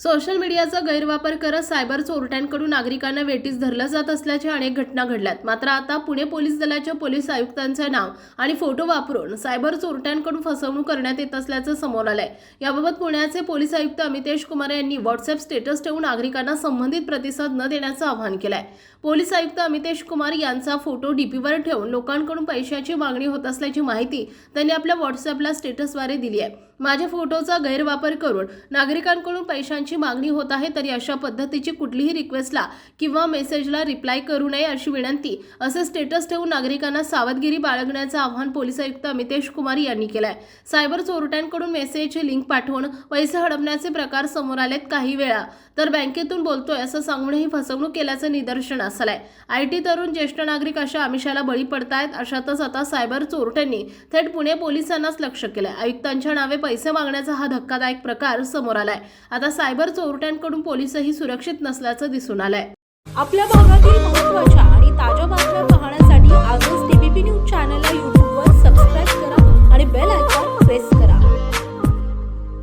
Social मीडियाचा गैरवापर करत सायबर चोरट्यांकडून नागरिकांना वेटीस धरलं जात असल्याच्या अनेक घटना घडल्यात. मात्र आता पुणे पोलीस दलाच्या पोलीस आयुक्तांचे नाव आणि फोटो वापरून सायबर चोरट्यांकडून फसवणूक करण्यात येत असल्याचं समोर आलंय. याबाबत पुण्याचे पोलीस आयुक्त अमितेश कुमार यांनी व्हॉट्सअप स्टेटस ठेवून नागरिकांना संबंधित प्रतिसाद न देण्याचं आवाहन केलंय. पोलीस आयुक्त अमितेश कुमार यांचा फोटो डीपीवर ठेवून लोकांकडून पैशाची मागणी होत असल्याची माहिती त्यांनी आपल्या व्हॉट्सअपला स्टेटसद्वारे दिली आहे माझ्या फोटोचा गैरवापर करून नागरिकांकडून पैशांची मागणी होत आहे तरी अशा पद्धतीची कुठलीही रिक्वेस्टला किंवा मेसेजला रिप्लाय करू नये अशी विनंती असे स्टेटस ठेवून नागरिकांना सावधगिरी बाळगण्याचं आवाहन पोलीस आयुक्त अमितेश कुमार यांनी केलं आहे सायबर चोरट्यांकडून मेसेज लिंक पाठवून पैसे हडपण्याचे प्रकार समोर आलेत काही वेळा. तर बँकेतून बोलतोय असं सांगूनही फसवणूक केल्याचं निदर्शनास आलंय आय टी तरुण ज्येष्ठ नागरिक अशा आमिषाला बळी पडतायत अशातच आता सायबर चोरट्यांनी थेट पुणे पोलिसांनाच लक्ष केलंय. आयुक्तांच्या नावे पैसे मागण्याचा हा धक्कादायक प्रकार समोर आलाय. आता सायबर चोरट्यांकडून पोलिसही सुरक्षित नसल्याचं दिसून आलंय. आपल्या भागातील महत्त्वाच्या